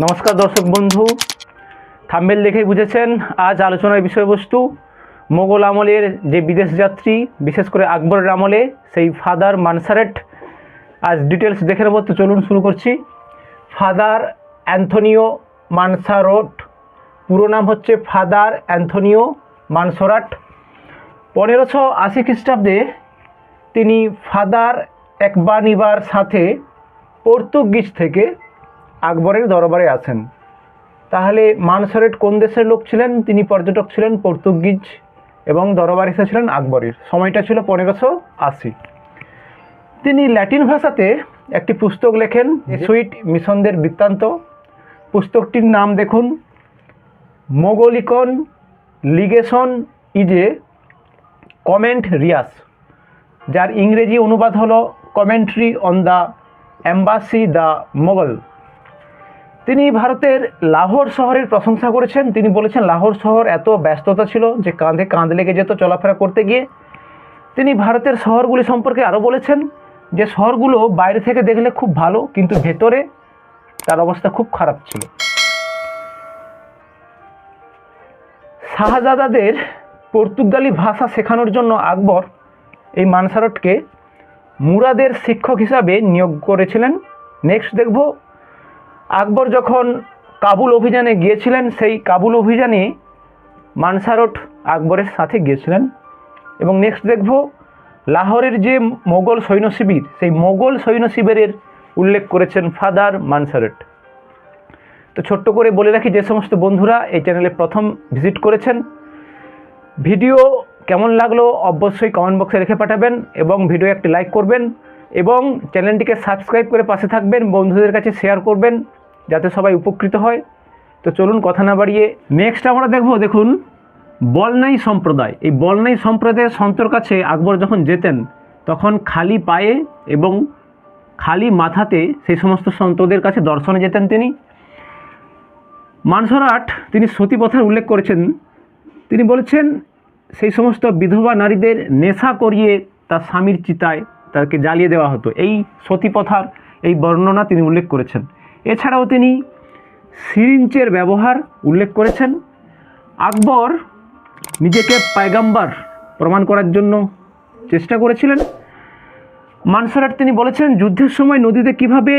নমস্কার দর্শক বন্ধু। থাম্বেল দেখেই বুঝেছেন, আজ আলোচনার বিষয়বস্তু, মোগল আমলের যে বিদেশ যাত্রী, বিশেষ করে আকবরের আমলে, সেই ফাদার মানসারেট। আজ ডিটেলস দেখে নেব, তো চলুন শুরু করছি। ফাদার অ্যান্থনিও মানসারোট, পুরো নাম হচ্ছে ফাদার অ্যান্থনিও মানসরাট। পনেরোশো আশি খ্রিস্টাব্দে তিনি ফাদার একবানিবার সাথে পর্তুগিজ থেকে আকবরের দরবারে আসেন তাহলে মানসরেট কোন দেশের লোক ছিলেন? তিনি পর্যটক ছিলেন পর্তুগিজ এবং দরবার এসেছিলেন আকবরের। সময়টা ছিল পনেরোশো আশি। তিনি ল্যাটিন ভাষাতে একটি পুস্তক লেখেন সুইট মিশনদের বৃত্তান্ত। পুস্তকটির নাম দেখুন মোগলিকন লিগেশন ইজে কমেন্ট রিয়াস যার ইংরেজি অনুবাদ হলো commentary on the embassy the Mughal. তিনি ভারতের লাহোর শহরের প্রশংসা করেছেন। তিনি বলেছেন, লাহোর শহর এত ব্যস্ততা ছিল যে কাঁধে কাঁধ লেগে যেত চলাফেরা করতে গিয়ে। তিনি ভারতের শহরগুলি সম্পর্কে আরও বলেছেন যে, শহরগুলো বাইরে থেকে দেখলে খুব ভালো, কিন্তু ভেতরে তার অবস্থা খুব খারাপ ছিল। শাহজাদাদের পর্তুগালি ভাষা শেখানোর জন্য আকবর এই মানসারটকে মুরাদের শিক্ষক হিসাবে নিয়োগ করেছিলেন। নেক্সট দেখব আকবর যখন কাবুল অভিযানে গিয়েছিলেন, সেই কাবুল অভিযানে মানসারট আকবরের সাথে গিয়েছিলেন। এবং নেক্সট দেখব লাহোরের যে মোগল সৈন্য শিবির, সেই মোগল সৈন্য শিবিরের উল্লেখ করেছেন ফাদার মানসারট। তো ছোট্ট করে বলে রাখি, যে সমস্ত বন্ধুরা এই চ্যানেলে প্রথম ভিজিট করেছেন, ভিডিও কেমন লাগল অবশ্যই কমেন্ট বক্সে রেখে পাঠাবেন এবং ভিডিও একটি লাইক করবেন এবং চ্যানেলটিকে সাবস্ক্রাইব করে পাশে থাকবেন, বন্ধুদের কাছে শেয়ার করবেন। যাতে সবাই উপকৃত হয়। তো চলুন কথা না বাড়িয়ে নেক্সট আমরা দেখব, দেখুন, বলনাই সম্প্রদায়। এই বলনাই সম্প্রদায়ের সন্তর কাছে আকবর যখন যেতেন, তখন খালি পায়ে এবং খালি মাথাতে সেই সমস্ত সন্তদের কাছে দর্শনে যেতেন তিনি। মানসরাট, তিনি সতীপথার উল্লেখ করেছেন। তিনি বলেছেন, সেই সমস্ত বিধবা নারীদের নেশা করিয়ে তার স্বামীর চিতায় তাকে জ্বালিয়ে দেওয়া হতো। এই সতীপথার এই বর্ণনা তিনি উল্লেখ করেছেন। এছাড়াও তিনি সিরিঞ্চের ব্যবহার উল্লেখ করেছেন। আকবর নিজেকে পায়গাম্বার প্রমাণ করার জন্য চেষ্টা করেছিলেন। মানসারাট তিনি বলেছেন, যুদ্ধের সময় নদীতে কীভাবে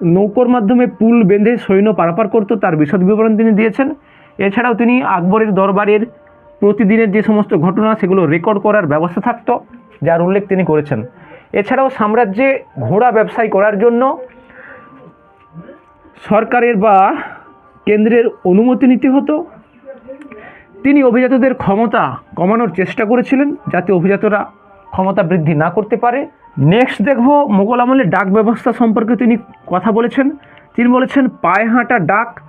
নৌকোর মাধ্যমে পুল বেঁধে সৈন্য পারাপার করতো তার বিশদ বিবরণ তিনি দিয়েছেন। এছাড়াও তিনি আকবরের দরবারের প্রতিদিনের যে সমস্ত ঘটনা, সেগুলো রেকর্ড করার ব্যবস্থা থাকতো, যার উল্লেখ তিনি করেছেন। এছাড়াও সাম্রাজ্যে ঘোড়া ব্যবসায় করার জন্য সরকারের বা কেন্দ্রের অনুমতি নিতে হতো। তিনি অভিজাতদের ক্ষমতা কমানোর চেষ্টা করেছিলেন যাতে অভিজাতরা ক্ষমতা বৃদ্ধি না করতে পারে। নেক্সট দেখব মোগল আমলে ডাক ব্যবস্থা সম্পর্কে তিনি কথা বলেছেন। তিনি বলেছেন, পায়ে হাঁটা ডাক,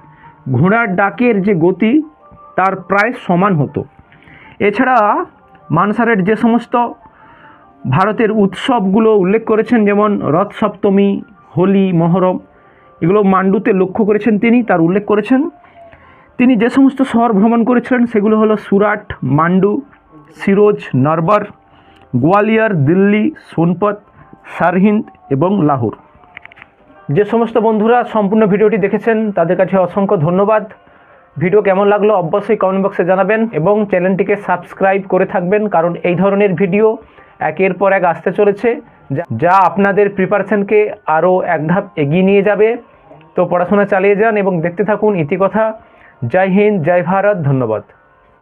ঘোড়ার ডাকের যে গতি, তার প্রায় সমান হতো। এছাড়া মানসারের যে সমস্ত ভারতের উৎসবগুলো উল্লেখ করেছেন, যেমন রথ সপ্তমী, হোলি, মহরম এগুলো মান্ডুতে লক্ষ্য করেছেন তিনি, তার উল্লেখ করেছেন। তিনি যে সমস্ত শহর ভ্রমণ করেছিলেন, সেগুলো হলো সুরাট, মান্ডু, সিরোজ, নরবর, গোয়ালিয়র, দিল্লি, সোনপত, সারহিন্দ এবং লাহোর। যে সমস্ত বন্ধুরা সম্পূর্ণ ভিডিওটি দেখেছেন, তাদের কাছে অসংখ্য ধন্যবাদ। ভিডিও কেমন লাগল অবশ্যই কমেন্ট বক্সে জানাবেন এবং চ্যানেলটিকে সাবস্ক্রাইব করে থাকবেন, কারণ এই ধরনের ভিডিও একের পর এক আসতে চলেছে, যা- আপনাদের প্রিপারেশনকে আরও এক ধাপ এগিয়ে নিয়ে যাবে। তো পড়াশোনা চালিয়ে যান এবং দেখতে থাকুন ইতিকথা জয় হিন্দ জয় ভারত ধন্যবাদ।